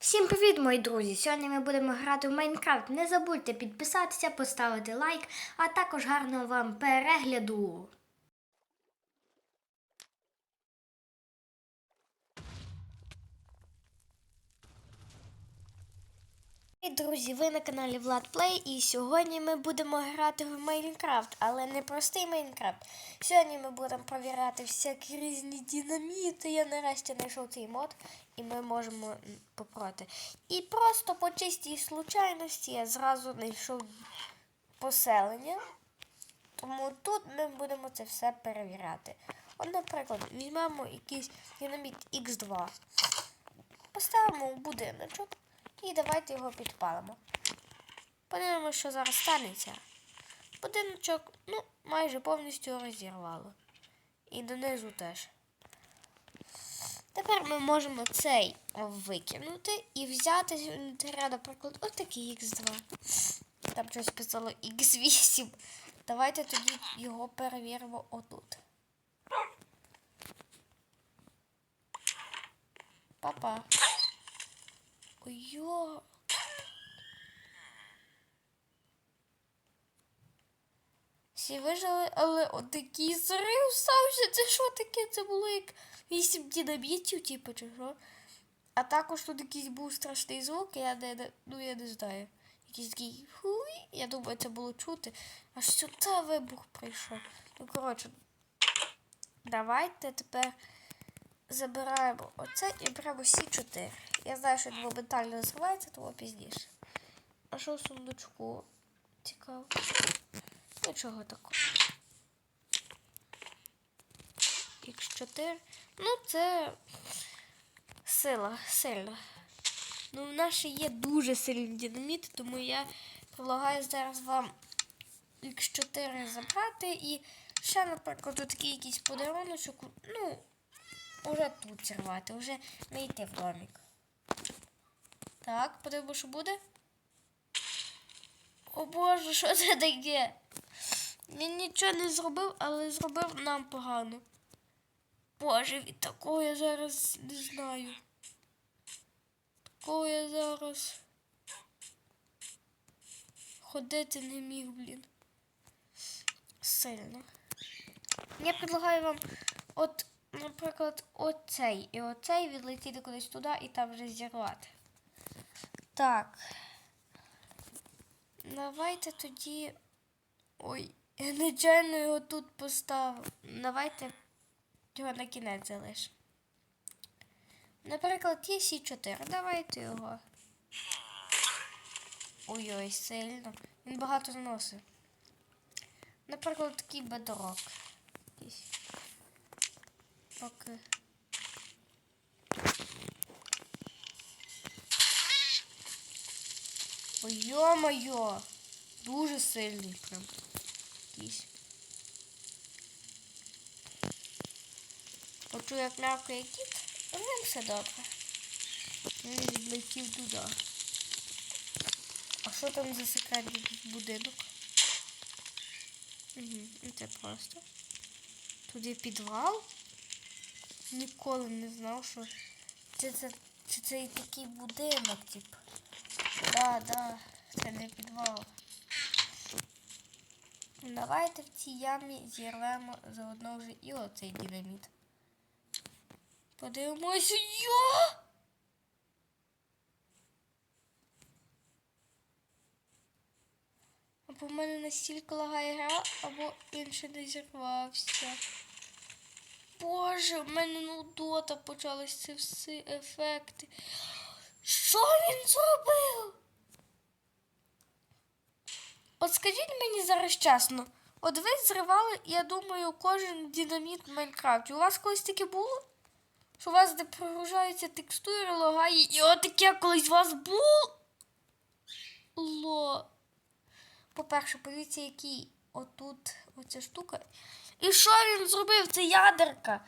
Всім привіт, мої друзі! Сьогодні ми будемо грати в Майнкрафт. Не забудьте підписатися, поставити лайк, а також гарного вам перегляду. Друзі, ви на каналі Влад Плей, і сьогодні ми будемо грати в Майнкрафт, але не простий Майнкрафт. Сьогодні ми будемо провіряти всякі різні динаміти. Я нарешті знайшов цей мод, і ми можемо м, попробувати. І просто по чистій случайності я зразу знайшов поселення. Тому тут ми будемо це все перевіряти. От, наприклад, візьмемо якийсь динаміт Х2, поставимо у будиночок і давайте його підпалимо. Подивимося, що зараз станеться. Будиночок ну, майже повністю розірвало. І донизу теж. Тепер ми можемо цей викинути і взяти з інвентаря, наприклад, отакий Х2. Там щось писало Х8. Давайте тоді його перевіримо отут. Папа. Ой-йо. Всі вижили, але отакий зрив стався. Це що таке? Це було як вісім динамітів, типу, чи що? А також тут якийсь був страшний звук, я не- ну я не знаю. Якийсь такий хуй. Я думаю, це було чути. Аж сюди вибух прийшов. Ну, коротше, давайте тепер забираємо оце і беремо всі чотири. Я знаю, що він моментально називається, тому пізніше. А що в сундучку? Цікаво. Нічого такого. Х4. Ну, це сила, сильна. Ну, в нас ще є дуже сильні динаміти, тому я предлагаю зараз вам Х4 забрати і ще, наприклад, такий якийсь подаруночок, ну, уже тут зірвати, вже не йти в домик. Так, подивимо, що буде. О Боже, що це таке? Він нічого не зробив, але зробив нам погано. Боже, від такого я зараз не знаю. Такого я зараз ходити не міг, блін. Сильно. Я предлагаю вам, от, наприклад, оцей і оцей відлетіти кудись туди і там вже зірвати. Так. Давайте тоді. Ой, я нечайно його тут поставив. Давайте його на кінець залишимо. Наприклад, є сі 4 Давайте його. Ой-ой, сильно. Він багато зносив. Наприклад, такий бедорок. Поки. Йо-моє! Дуже сильний прям. Якийсь. Почу, як м'явкає кіт, а ним все добре. Він відлетів туди. А що там за секретний будинок? Угу, це просто. Туди підвал. Ніколи не знав, що це, це, це, це такий будинок, типу. Да, да, це не підвал. Давайте в цій ямі зірвемо заодно вже і оцей динаміт. Подивимося. Йо! Або в мене настільки лагає гра, або ще не зірвався. Боже, в мене нудота почалась ці всі ефекти. Що він зробив? От скажіть мені зараз чесно, от ви зривали, я думаю, кожен динаміт в Майнкрафті. У вас колись таке було? Що у вас де прогружаються текстури, лагає, і таке колись у вас було. По-перше, подивіться, який отут оця штука. І що він зробив? Це ядерка.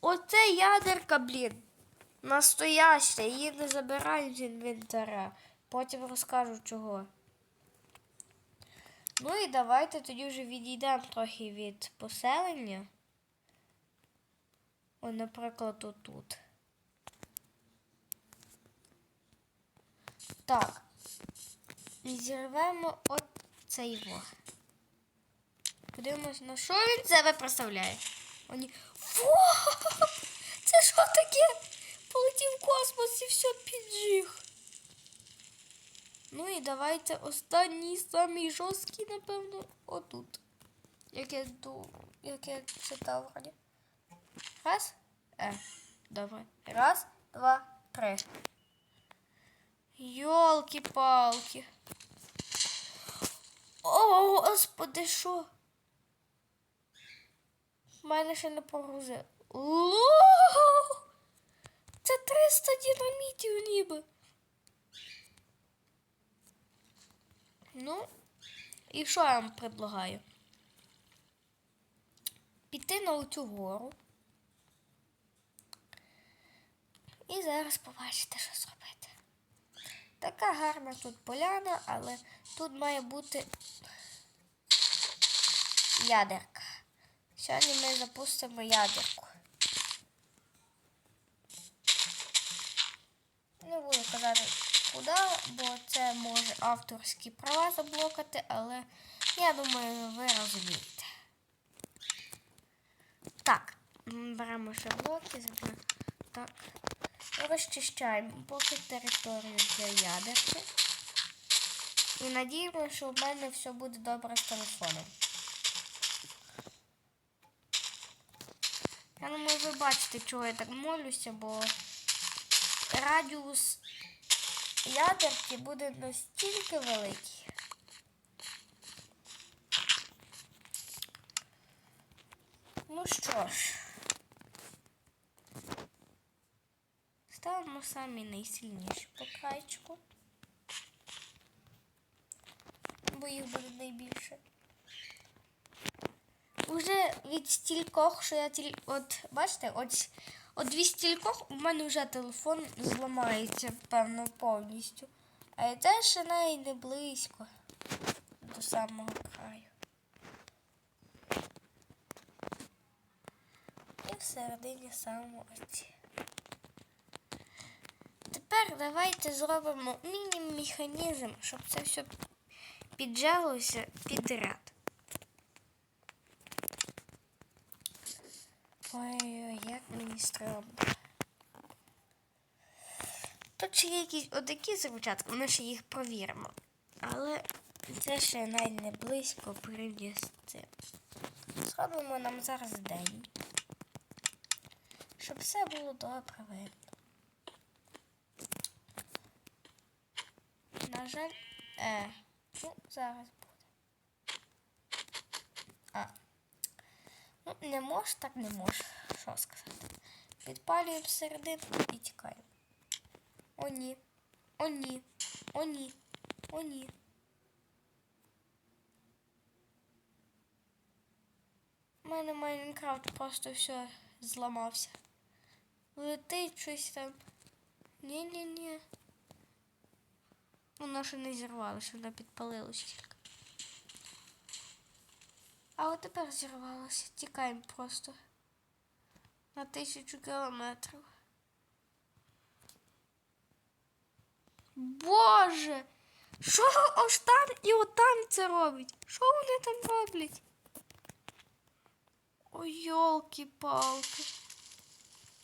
Оце ядерка, блін. Настояща, її не забирають з інвентаря. Потім розкажу чого. Ну і давайте тоді вже відійдемо трохи від поселення. О, наприклад, отут. Так. Зірвемо от цей во. Подивимось, на що він себе представляє. О. Фу! Це що таке? Полетів в космос і все піджиг. Ну і давайте останній самий жорсткий, напевно, отут. Як я як я читав вроді. Раз. Е, добре. Раз, два, три. Йолки-палки. О, господи, що? В мене ще не погрузив. Лу! Це 300 динамітів ніби. Ну, і що я вам предлагаю? Піти на оцю гору. І зараз побачите, що зробити. Така гарна тут поляна, але тут має бути ядерка. Сьогодні ми запустимо ядерку. Не буду казати куди, бо це може авторські права заблокати, але я думаю, ви розумієте. Так, беремо ще блоки, так. Розчищаємо поки територію для ядерки. І надіємося, що в мене все буде добре з телефоном. Я думаю, ви бачите, чого я так молюся, бо радіус ядерки буде настільки великий. Ну що ж, ставимо самі найсильніші по крайчику, бо їх буде найбільше. Уже від стількох, що я тіль... От бачите, от, от від стількох у мене вже телефон зламається, певно, повністю. А це ще навіть не близько до самого краю. І всередині самого оці. Тепер давайте зробимо міні-механізм, щоб це все піджалося підряд. Ой-ой, мені стрьомно. Тут ще є якісь отакі звучатки, ми ще їх провіримо. Але це ще навіть не близько порівняно з цим. Зробимо нам зараз день. Щоб все було добре видно. На жаль, е, ну, зараз буде. А. Ну, не мож, так не мож. Що сказати? Підпалюємо серединку і тікаємо. О, ні. О, ні. О, ні. О, ні. У мене Майнкрафт просто все зламався. Летить щось там. Ні-ні-ні. Воно ще не зірвалося, воно підпалилося тільки. А от тепер зірвалося. Тікаємо просто на тисячу кілометрів. Боже! Що ось там і от там це робить? Що вони там роблять? Ой, йолки-палки.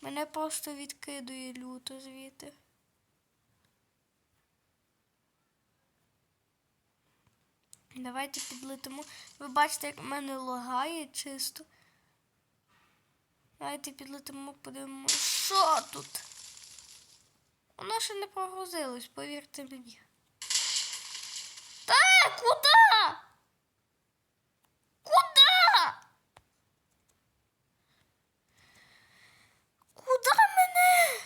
Мене просто відкидує люто звідти. Давайте підлетимо. Ви бачите, як в мене лагає чисто. Давайте підлетимо, подивимося, що тут. Воно ще не прогрузилось, повірте мені. Та, куди? Куди? Куди мене?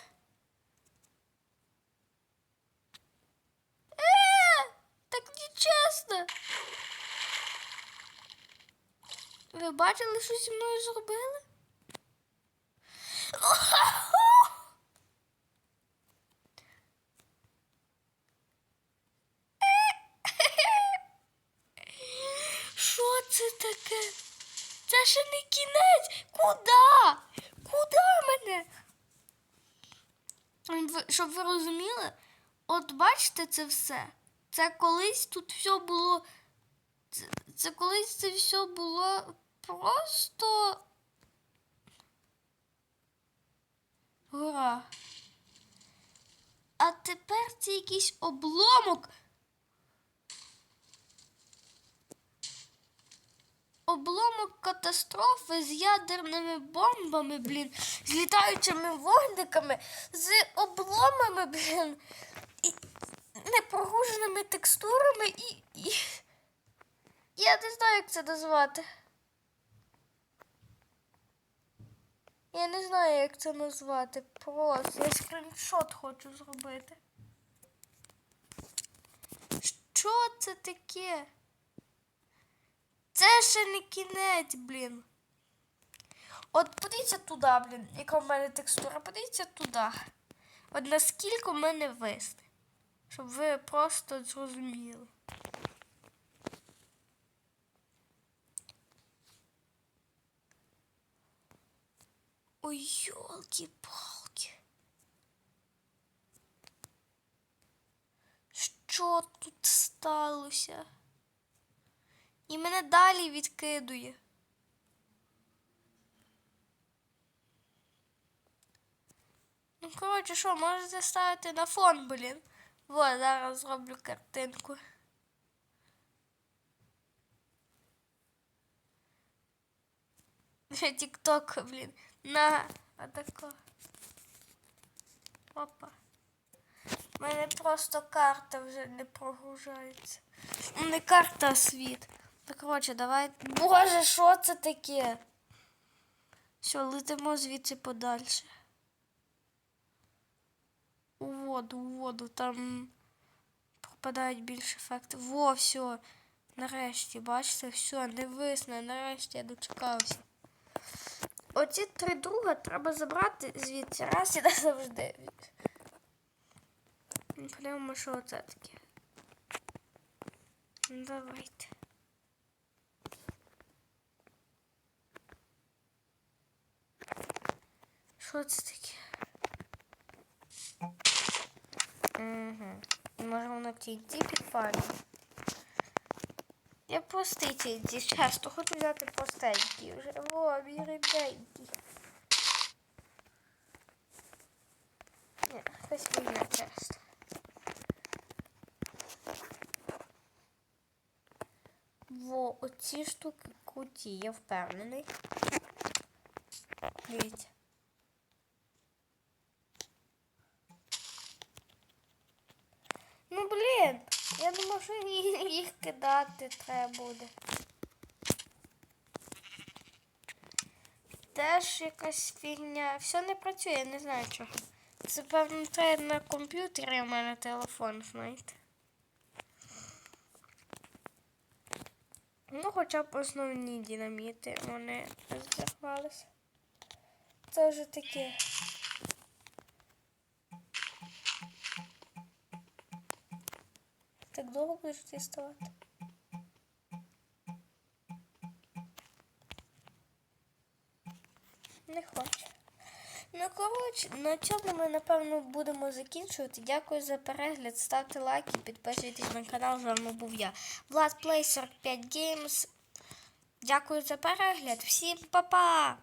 Е, так нечесно. Ви бачили, що зі мною зробили? Що це таке? Це ще не кінець. Куда? Куда мене? Щоб ви розуміли, От бачите це все? Це колись тут все було. Це, це колись це все було просто. Гора. А тепер це якийсь обломок. Обломок катастрофи з ядерними бомбами, блін, з літаючими вогниками, з обломами, блін, і непрогруженими текстурами і, і. Я не знаю, як це назвати. Я не знаю, як це назвати. Просто я скріншот хочу зробити. Що це таке? Це ще не кінець, блін. От подивіться туди, блін, яка в мене текстура, подивіться туди. От наскільки в мене висне. Щоб ви просто зрозуміли. Ой, йолки-палки. Що тут сталося? І мене далі відкидує. Ну, коротше, що, можете ставити на фон, блін. Вот, зараз зроблю картинку. Тік-ток, блін. На, отако. Опа. У мене просто карта вже не прогружається. Ну, Не карта, світ. Так, коротше, давай. Боже, що це таке? Все, летимо звідси подальше. У воду, у воду, там пропадають більше ефекти. Во, все. Нарешті, бачите, все, не висне, нарешті я дочекався. Оці три друга треба забрати звідси раз і назавжди. Подивимо, що це таке. Ну, Давайте. Що це таке? Угу. Може воно TNT підпалює? Я простий TNT, часто хочу взяти простенький вже. О, мій рідненький. Ні, хтось вийде часто. Во, оці штуки круті, я впевнений. Дивіться. Ну блін, я думав, що ї- їх кидати треба буде. Теж якась фігня. Все не працює, я не знаю чого. Це певно треба на комп'ютері, у мене телефон, знаєте. Ну, хоча б основні динаміти вони зірвалися. Це вже таке. Так довго будеш діставати? Не хочу. Ну, коротше, на цьому ми, напевно, будемо закінчувати. Дякую за перегляд. Ставте лайки, підписуйтесь на канал. З вами був я. Влад Play 45 Games. Дякую за перегляд. Всім па-па!